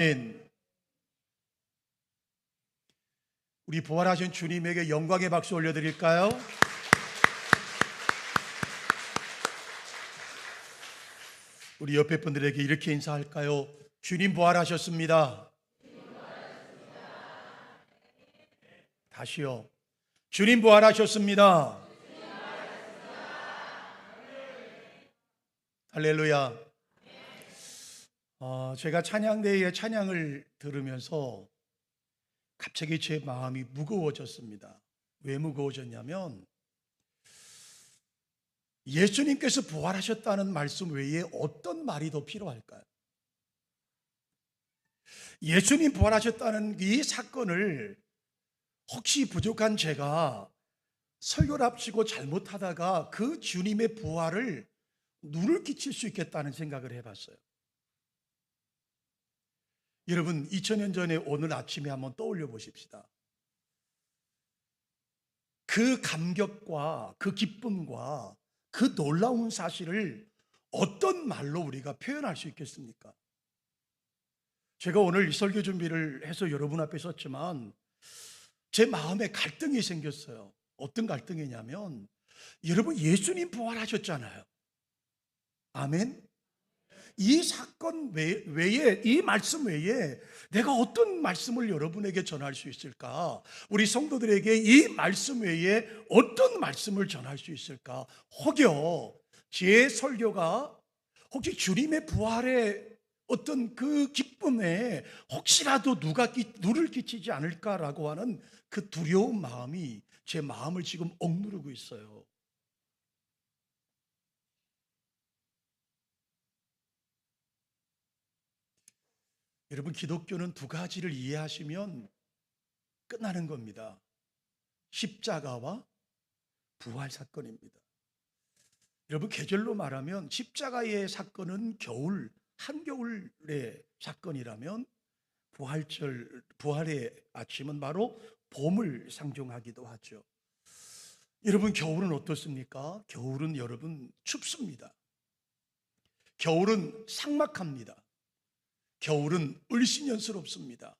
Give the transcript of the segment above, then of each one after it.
아멘. 우리 부활하신 주님에게 영광의 박수 올려드릴까요? 우리 옆에 분들에게 이렇게 인사할까요? 주님 부활하셨습니다. 다시요. 주님 부활하셨습니다. 할렐루야. 어, 제가 찬양대의 찬양을 들으면서 갑자기 제 마음이 무거워졌습니다. 왜 무거워졌냐면 예수님께서 부활하셨다는 말씀 외에 어떤 말이 더 필요할까요? 예수님 부활하셨다는 이 사건을 혹시 부족한 제가 설교를 앞치고 잘못하다가 그 주님의 부활을 눈을 끼칠 수 있겠다는 생각을 해봤어요. 여러분, 2000년 전에 오늘 아침에 한번 떠올려 보십시다. 그 감격과 그 기쁨과 그 놀라운 사실을 어떤 말로 우리가 표현할 수 있겠습니까? 제가 오늘 이 설교 준비를 해서 여러분 앞에 섰지만 제 마음에 갈등이 생겼어요. 어떤 갈등이냐면 여러분 예수님 부활하셨잖아요. 아멘. 이 사건 외- 외에 이 말씀 외에 내가 어떤 말씀을 여러분에게 전할 수 있을까? 우리 성도들에게 이 말씀 외에 어떤 말씀을 전할 수 있을까? 혹여 제 설교가 혹시 주님의 부활의 어떤 그 기쁨에 혹시라도 누가 끼, 누를 끼치지 않을까라고 하는 그 두려운 마음이 제 마음을 지금 억누르고 있어요. 여러분 기독교는 두 가지를 이해하시면 끝나는 겁니다. 십자가와 부활 사건입니다. 여러분 계절로 말하면 십자가의 사건은 겨울 한겨울의 사건이라면 부활절 부활의 아침은 바로 봄을 상징하기도 하죠. 여러분 겨울은 어떻습니까? 겨울은 여러분 춥습니다. 겨울은 삭막합니다. 겨울은 을신연스럽습니다.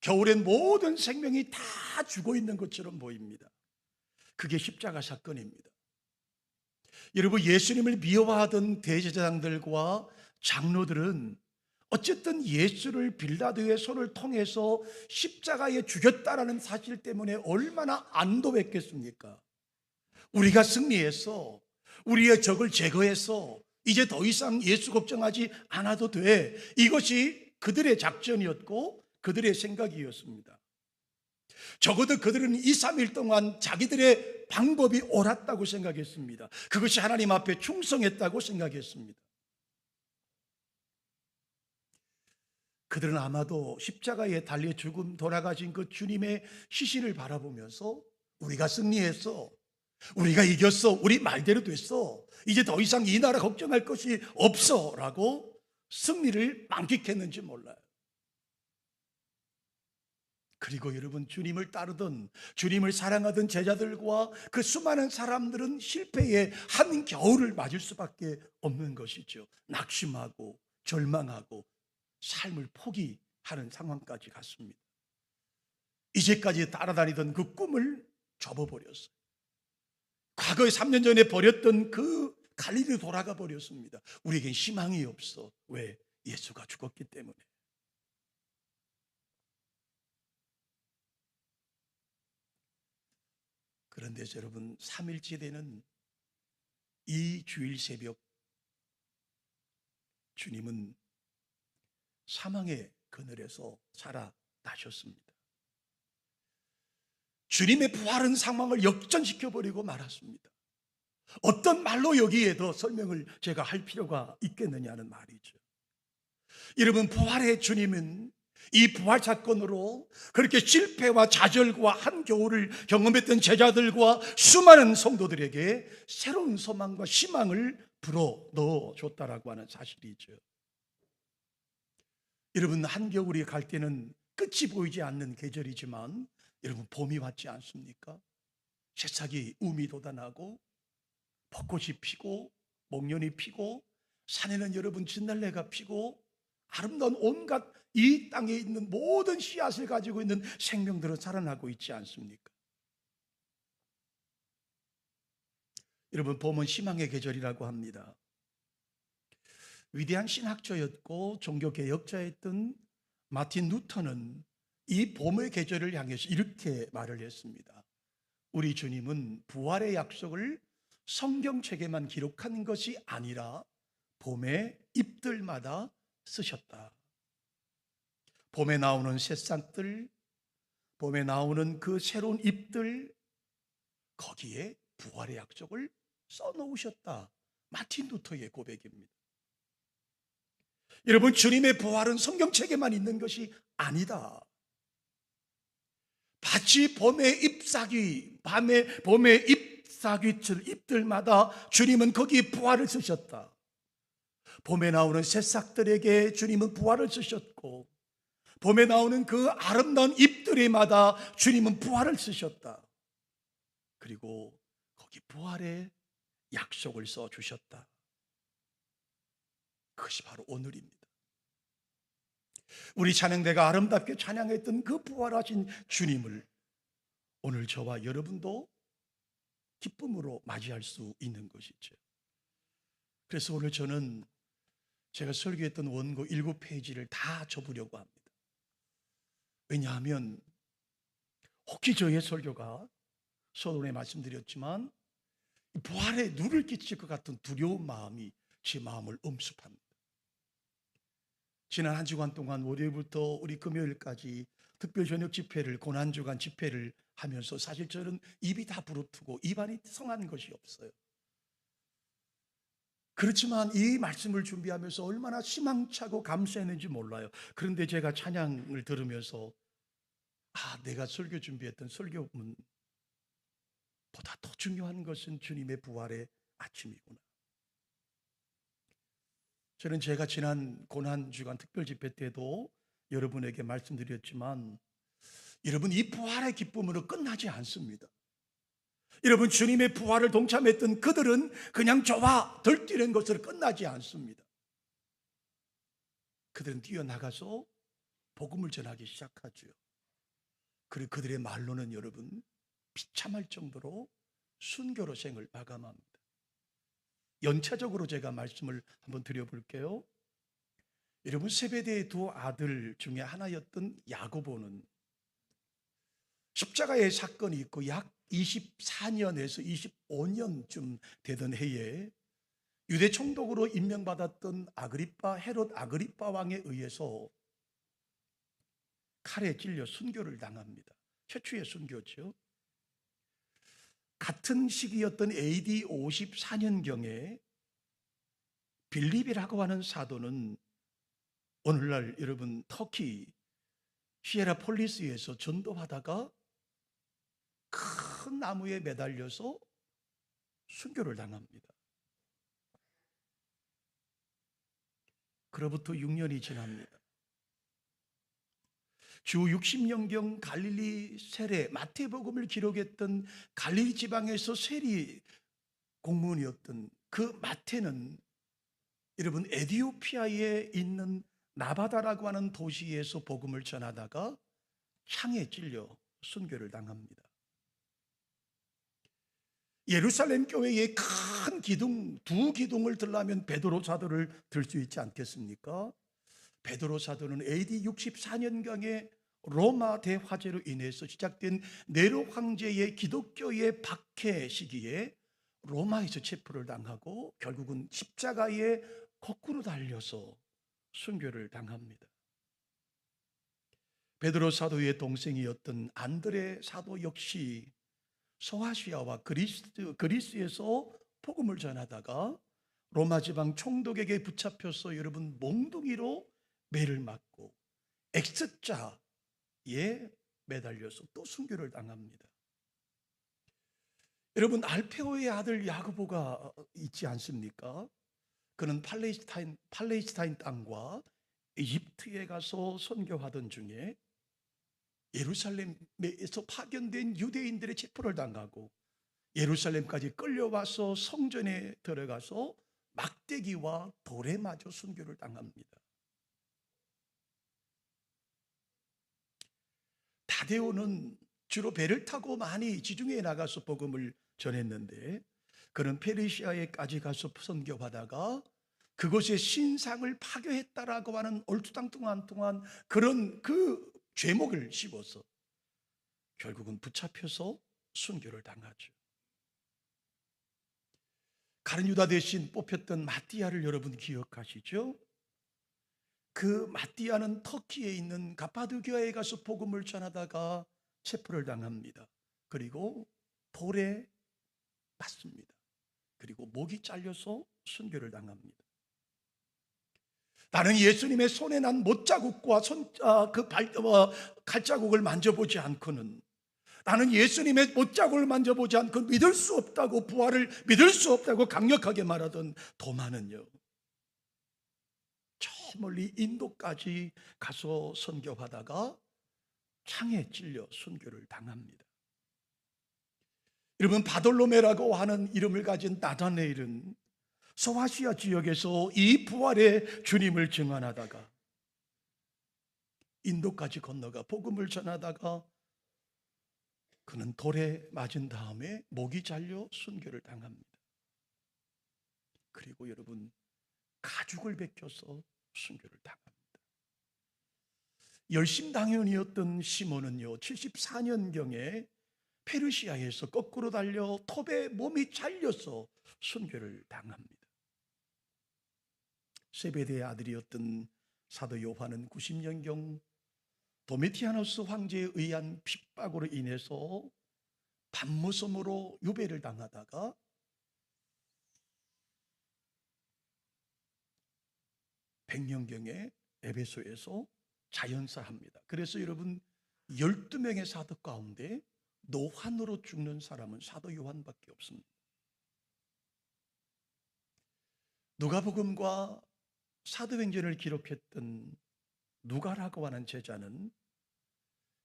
겨울엔 모든 생명이 다 죽어 있는 것처럼 보입니다. 그게 십자가 사건입니다. 여러분 예수님을 미워하던 대제사장들과 장로들은 어쨌든 예수를 빌라도의 손을 통해서 십자가에 죽였다라는 사실 때문에 얼마나 안도했겠습니까? 우리가 승리해서 우리의 적을 제거해서 이제 더 이상 예수 걱정하지 않아도 돼. 이것이 그들의 작전이었고 그들의 생각이었습니다. 적어도 그들은 2, 3일 동안 자기들의 방법이 옳았다고 생각했습니다. 그것이 하나님 앞에 충성했다고 생각했습니다. 그들은 아마도 십자가에 달려 죽음 돌아가신 그 주님의 시신을 바라보면서 우리가 승리했어. 우리가 이겼어. 우리 말대로 됐어. 이제 더 이상 이 나라 걱정할 것이 없어. 라고 승리를 만끽했는지 몰라요. 그리고 여러분 주님을 따르던 주님을 사랑하던 제자들과 그 수많은 사람들은 실패의 한 겨울을 맞을 수밖에 없는 것이죠. 낙심하고 절망하고 삶을 포기하는 상황까지 갔습니다. 이제까지 따라다니던 그 꿈을 접어버렸어요. 과거에 3년 전에 버렸던 그 갈릴리 돌아가 버렸습니다. 우리에겐 희망이 없어. 왜? 예수가 죽었기 때문에. 그런데 여러분 3일째 되는 이 주일 새벽 주님은 사망의 그늘에서 살아나셨습니다. 주님의 부활은 상황을 역전시켜 버리고 말았습니다. 어떤 말로 여기에 더 설명을 제가 할 필요가 있겠느냐는 말이죠. 여러분 부활의 주님은 이 부활 사건으로 그렇게 실패와 좌절과 한겨울을 경험했던 제자들과 수많은 성도들에게 새로운 소망과 희망을 불어 넣어 줬다라고 하는 사실이죠. 여러분 한겨울이 갈 때는 끝이 보이지 않는 계절이지만 여러분 봄이 왔지 않습니까? 새싹이 우미 돋아나고 벚꽃이 피고 목련이 피고 산에는 여러분 진달래가 피고 아름다운 온갖 이 땅에 있는 모든 씨앗을 가지고 있는 생명들은 살아나고 있지 않습니까? 여러분 봄은 희망의 계절이라고 합니다. 위대한 신학자였고 종교 개혁자였던 마틴 루터는 이 봄의 계절을 향해서 이렇게 말을 했습니다. 우리 주님은 부활의 약속을 성경책에만 기록한 것이 아니라 봄의 잎들마다 쓰셨다. 봄에 나오는 새싹들, 봄에 나오는 그 새로운 잎들, 거기에 부활의 약속을 써놓으셨다. 마틴 루터의 고백입니다. 여러분, 주님의 부활은 성경책에만 있는 것이 아니다. 밭이 봄의 잎사귀, 밤의 봄의 잎사귀들, 잎들마다 주님은 거기에 부활을 쓰셨다. 봄에 나오는 새싹들에게 주님은 부활을 쓰셨고, 봄에 나오는 그 아름다운 잎들이마다 주님은 부활을 쓰셨다. 그리고 거기 부활의 약속을 써 주셨다. 그것이 바로 오늘입니다. 우리 찬양대가 아름답게 찬양했던 그 부활하신 주님을 오늘 저와 여러분도 기쁨으로 맞이할 수 있는 것이죠. 그래서 오늘 저는 제가 설교했던 원고 일곱 페이지를 다 접으려고 합니다. 왜냐하면 혹시 저의 설교가 서론에 말씀드렸지만 부활에 누를 끼칠 것 같은 두려운 마음이 제 마음을 엄습합니다. 지난 한 주간 동안 월요일부터 우리 금요일까지 특별 저녁 집회를 고난 주간 집회를 하면서 사실 저는 입이 다 부르트고 입안이 성한 것이 없어요. 그렇지만 이 말씀을 준비하면서 얼마나 희망차고 감사했는지 몰라요. 그런데 제가 찬양을 들으면서 아, 내가 설교 준비했던 설교문 보다 더 중요한 것은 주님의 부활의 아침이구나. 저는 제가 지난 고난 주간 특별 집회 때도 여러분에게 말씀드렸지만 여러분 이 부활의 기쁨으로 끝나지 않습니다. 여러분 주님의 부활을 동참했던 그들은 그냥 저와 덜 뛰는 것으로 끝나지 않습니다. 그들은 뛰어나가서 복음을 전하기 시작하죠. 그리고 그들의 말로는 여러분 비참할 정도로 순교로 생을 마감합니다. 연차적으로 제가 말씀을 한번 드려볼게요. 여러분 세베대의 두 아들 중에 하나였던 야고보는 십자가의 사건이 있고 약 24년에서 25년쯤 되던 해에 유대 총독으로 임명받았던 아그리파 헤롯 아그리파 왕에 의해서 칼에 찔려 순교를 당합니다. 최초의 순교죠. 같은 시기였던 AD 54년경에 빌립이라고 하는 사도는 오늘날 여러분 터키 시에라폴리스에서 전도하다가 큰 나무에 매달려서 순교를 당합니다. 그로부터 6년이 지납니다. 주 60년경 갈릴리 세례 마태복음을 기록했던 갈릴리 지방에서 세리 공무원이었던 그 마태는 여러분 에디오피아에 있는 나바다라고 하는 도시에서 복음을 전하다가 창에 찔려 순교를 당합니다. 예루살렘 교회의 큰 기둥 두 기둥을 들라면 베드로 사도를 들 수 있지 않겠습니까? 베드로 사도는 AD 64년경에 로마 대화재로 인해서 시작된 네로 황제의 기독교의 박해 시기에 로마에서 체포를 당하고 결국은 십자가에 거꾸로 달려서 순교를 당합니다. 베드로 사도의 동생이었던 안드레 사도 역시 소아시아와 그리스, 그리스에서 복음을 전하다가 로마 지방 총독에게 붙잡혀서 여러분 몽둥이로 매를 맞고 X자에 매달려서 또 순교를 당합니다. 여러분 알페오의 아들 야고보가 있지 않습니까? 그는 팔레스타인 팔레스타인 땅과 이집트에 가서 선교하던 중에 예루살렘에서 파견된 유대인들의 체포를 당하고 예루살렘까지 끌려와서 성전에 들어가서 막대기와 돌에 맞아 순교를 당합니다. 마데오는 주로 배를 타고 많이 지중해에 나가서 복음을 전했는데 그는 페르시아에까지 가서 선교하다가 그곳의 신상을 파괴했다라고 하는 얼토당통한 그런 그 죄목을 씹어서 결국은 붙잡혀서 순교를 당하죠. 가른 유다 대신 뽑혔던 마띠아를 여러분 기억하시죠? 그 마띠아는 터키에 있는 가파도기아에 가서 복음을 전하다가 체포를 당합니다. 그리고 돌에 맞습니다. 그리고 목이 잘려서 순교를 당합니다. 나는 예수님의 손에 난 못자국과 손, 아, 그 발, 어, 칼자국을 만져보지 않고는 나는 예수님의 못자국을 만져보지 않고 믿을 수 없다고 부활을 믿을 수 없다고 강력하게 말하던 도마는요. 저 멀리 인도까지 가서 선교하다가 창에 찔려 순교를 당합니다. 여러분 바돌로메라고 하는 이름을 가진 나다네일은 소아시아 지역에서 이 부활의 주님을 증언하다가 인도까지 건너가 복음을 전하다가 그는 돌에 맞은 다음에 목이 잘려 순교를 당합니다. 그리고 여러분 가죽을 벗겨서 순교를 당합니다. 열심당연이었던 시몬은요 74년경에 페르시아에서 거꾸로 달려 톱에 몸이 잘려서 순교를 당합니다. 세베대의 아들이었던 사도 요한은 90년경 도미티아노스 황제에 의한 핍박으로 인해서 밤무섬으로 유배를 당하다가 백년경에 에베소에서 자연사합니다. 그래서 여러분 12명의 사도 가운데 노환으로 죽는 사람은 사도 요한밖에 없습니다. 누가복음과 사도행전을 기록했던 누가라고 하는 제자는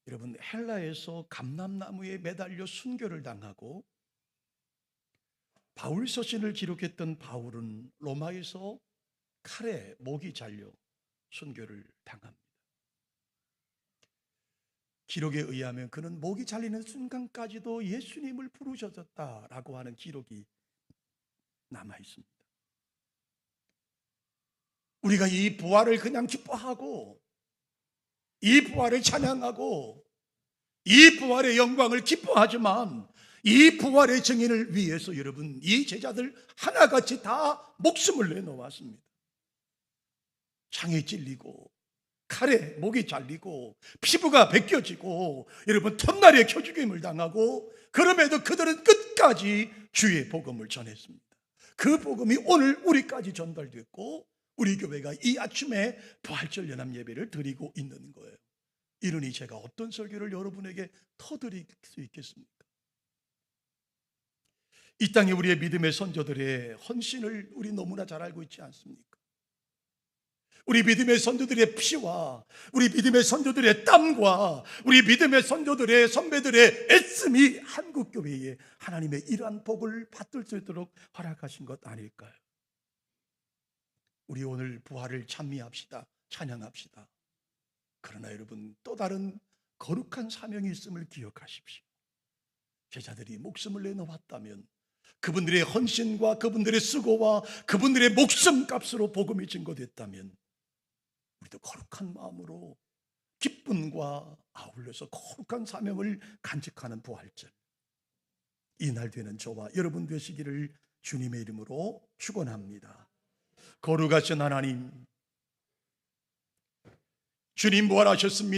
여러분 헬라에서 감람나무에 매달려 순교를 당하고 바울 서신을 기록했던 바울은 로마에서 칼에 목이 잘려 순교를 당합니다. 기록에 의하면 그는 목이 잘리는 순간까지도 예수님을 부르셨다라고 하는 기록이 남아 있습니다. 우리가 이 부활을 그냥 기뻐하고 이 부활을 찬양하고 이 부활의 영광을 기뻐하지만 이 부활의 증인을 위해서 여러분 이 제자들 하나같이 다 목숨을 내놓았습니다. 창에 찔리고 칼에 목이 잘리고 피부가 벗겨지고 여러분 톱날에 켜죽임을 당하고 그럼에도 그들은 끝까지 주의 복음을 전했습니다. 그 복음이 오늘 우리까지 전달됐고 우리 교회가 이 아침에 부활절 연합 예배를 드리고 있는 거예요. 이러니 제가 어떤 설교를 여러분에게 터드릴 수 있겠습니까? 이 땅에 우리의 믿음의 선조들의 헌신을 우리 너무나 잘 알고 있지 않습니까? 우리 믿음의 선조들의 피와 우리 믿음의 선조들의 땀과 우리 믿음의 선조들의 선배들의 애씀이 한국 교회에 하나님의 이러한 복을 받을 수 있도록 허락하신 것 아닐까요? 우리 오늘 부활을 찬미합시다. 찬양합시다. 그러나 여러분 또 다른 거룩한 사명이 있음을 기억하십시오. 제자들이 목숨을 내놓았다면 그분들의 헌신과 그분들의 수고와 그분들의 목숨 값으로 복음이 증거됐다면 우리도 거룩한 마음으로 기쁨과 아울러서 거룩한 사명을 간직하는 부활절 이날 되는 저와 여러분 되시기를 주님의 이름으로 축원합니다. 거룩하신 하나님 주님 부활하셨습니다.